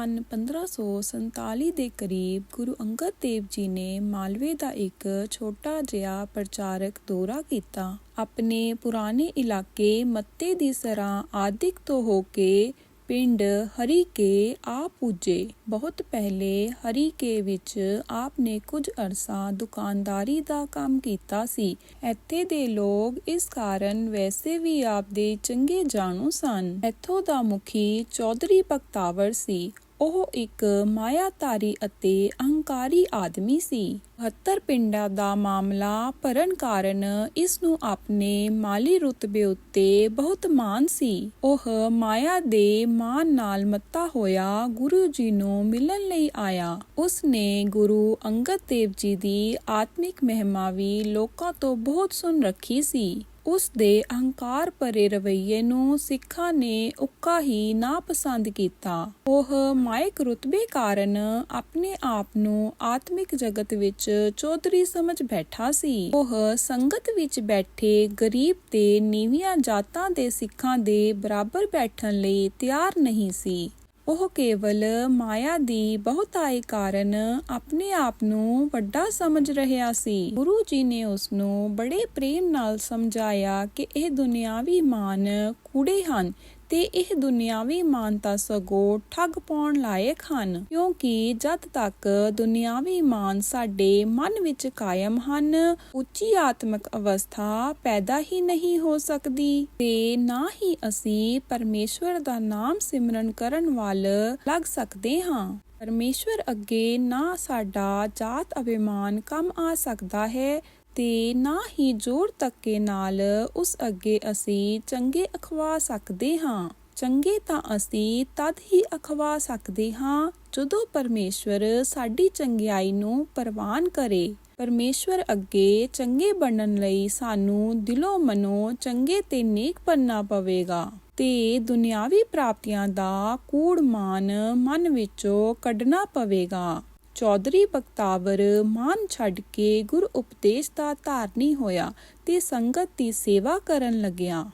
ਸਨ 1547 ਦੇ ਕਰੀਬ ਗੁਰੂ ਅੰਗਦ ਦੇਵ ਜੀ ਨੇ ਮਾਲਵੇ ਦਾ ਇੱਕ ਛੋਟਾ ਜਿਹਾ ਪ੍ਰਚਾਰਕ ਦੌਰਾ ਕੀਤਾ। ਆਪਣੇ ਪੁਰਾਣੇ ਇਲਾਕੇ ਮੱਤੇ ਦੀ ਸਰਾਂ ਆਦਿਕ ਤੋਂ ਹੋ ਕੇ ਪਿੰਡ ਹਰੀਕੇ ਆ ਪੁੱਜੇ। ਬਹੁਤ ਪਹਿਲੇ ਹਰੀਕੇ ਵਿੱਚ ਆਪ ਨੇ ਕੁਝ ਅਰਸਾ ਦੁਕਾਨਦਾਰੀ ਦਾ ਕੰਮ ਕੀਤਾ ਸੀ। ਇੱਥੇ ਦੇ ਲੋਕ ਇਸ ਕਾਰਨ ਵੈਸੇ ਵੀ ਆਪ ਦੇ ਚੰਗੇ ਜਾਣੂ ਸਨ। ਇੱਥੋਂ ਦਾ ਮੁਖੀ ਚੌਧਰੀ ਬਖਤਾਵਰ ਸੀ। ਉਹ ਇੱਕ ਮਾਇਆਧਾਰੀ ਅਤੇ ਅਹੰਕਾਰੀ ਆਦਮੀ ਸੀ। 72 ਪਿੰਡਾਂ ਦਾ ਮਾਮਲਾ ਭਰਨ ਕਾਰਨ ਇਸ ਨੂੰ ਆਪਣੇ ਮਾਲੀ ਰੁਤਬੇ ਉੱਤੇ ਬਹੁਤ ਮਾਣ ਸੀ। ਉਹ ਮਾਇਆ ਦੇ ਮਾਨ ਨਾਲ ਮੱਤਾ ਹੋਇਆ ਗੁਰੂ ਜੀ ਨੂੰ ਮਿਲਣ ਲਈ ਆਇਆ। ਉਸ ਨੇ ਗੁਰੂ ਅੰਗਦ ਦੇਵ ਜੀ ਦੀ ਆਤਮਿਕ ਮਹਿਮਾ ਵੀ ਲੋਕਾਂ ਤੋਂ ਬਹੁਤ ਸੁਣ ਰੱਖੀ ਸੀ। ਉਸ ਦੇ ਅਹੰਕਾਰ ਭਰੇ ਰਵੱਈਏ ਨੂੰ ਸਿੱਖਾਂ ਨੇ ਉੱਕਾ ਹੀ ਨਾਪਸੰਦ ਕੀਤਾ। ਉਹ ਮਾਇਕ ਰੁਤਬੇ ਕਾਰਨ ਆਪਣੇ ਆਪ ਨੂੰ ਆਤਮਿਕ ਜਗਤ ਵਿੱਚ ਚੌਧਰੀ ਸਮਝ ਬੈਠਾ ਸੀ। ਉਹ ਸੰਗਤ ਵਿੱਚ ਬੈਠੇ ਗਰੀਬ ਤੇ ਨੀਵੀਆਂ ਜਾਤਾਂ ਦੇ ਸਿੱਖਾਂ ਦੇ ਬਰਾਬਰ ਬੈਠਣ ਲਈ ਤਿਆਰ ਨਹੀਂ ਸੀ। ਉਹ ਕੇਵਲ ਮਾਇਆ ਦੀ ਬਹੁਤਾਈ ਕਾਰਨ ਆਪਣੇ ਆਪ ਨੂੰ ਵੱਡਾ ਸਮਝ ਰਿਹਾ ਸੀ। ਗੁਰੂ ਜੀ ਨੇ ਉਸ ਨੂੰ ਬੜੇ ਪ੍ਰੇਮ ਨਾਲ ਸਮਝਾਇਆ ਕਿ ਇਹ ਦੁਨਿਆਵੀ ਮਾਨ ਕੂੜੇ ਹਨ ਤੇ ਇਹ ਦੁਨਿਆਵੀ ਮਾਨਤਾ ਸਗੋਂ ਠੱਗ ਪਾਉਣ ਲਾਇਕ ਹਨ। ਕਿਉਂਕਿ ਜਦ ਤੱਕ ਦੁਨਿਆਵੀ ਮਾਨ ਸਾਡੇ ਮਨ ਵਿੱਚ ਕਾਇਮ ਹਨ, ਉੱਚੀ ਆਤਮਿਕ ਅਵਸਥਾ ਪੈਦਾ ਹੀ ਨਹੀਂ ਹੋ ਸਕਦੀ। ਤੇ ਨਾ ਹੀ ਅਸੀਂ ਪਰਮੇਸ਼ਵਰ ਦਾ ਨਾਮ ਸਿਮਰਨ ਕਰਨ ਵੱਲ ਲੱਗ ਸਕਦੇ ਹਾਂ। ਪਰਮੇਸ਼ਵਰ ਅੱਗੇ ਨਾ ਸਾਡਾ ਜਾਤ ਅਭਿਮਾਨ ਕੰਮ ਆ ਸਕਦਾ ਹੈ ਤੇ ਨਾ ਹੀ ਜੋਰ ਤੱਕੇ ਨਾਲ ਉਸ ਅੱਗੇ ਅਸੀਂ ਚੰਗੇ ਅਖਵਾ ਸਕਦੇ ਹਾਂ। ਚੰਗੇ ਤਾਂ ਅਸੀਂ ਤਦ ਹੀ ਅਖਵਾ ਸਕਦੇ ਹਾਂ ਜਦੋਂ ਪਰਮੇਸ਼ਵਰ ਸਾਡੀ ਚੰਗਿਆਈ ਨੂੰ ਪ੍ਰਵਾਨ ਕਰੇ। ਪਰਮੇਸ਼ਵਰ ਅੱਗੇ ਚੰਗੇ ਬਣਨ ਲਈ ਸਾਨੂੰ ਦਿਲੋਂ ਮਨੋਂ ਚੰਗੇ ਤੇ ਨੇਕ ਬਣਨਾ ਪਵੇਗਾ ਤੇ ਦੁਨਿਆਵੀ ਪ੍ਰਾਪਤੀਆਂ ਦਾ ਕੂੜ ਮਾਨ ਮਨ ਵਿੱਚੋਂ ਕੱਢਣਾ ਪਵੇਗਾ। ਚੌਧਰੀ ਬਖਤਾਵਰ ਮਾਨ ਛੱਡ ਕੇ ਗੁਰ ਉਪਦੇਸ਼ ਦਾ ਧਾਰਨੀ ਹੋਇਆ ਤੇ ਸੰਗਤ ਦੀ ਸੇਵਾ ਕਰਨ ਲੱਗਿਆ।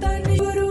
ਤਨ ਗੁਰੂ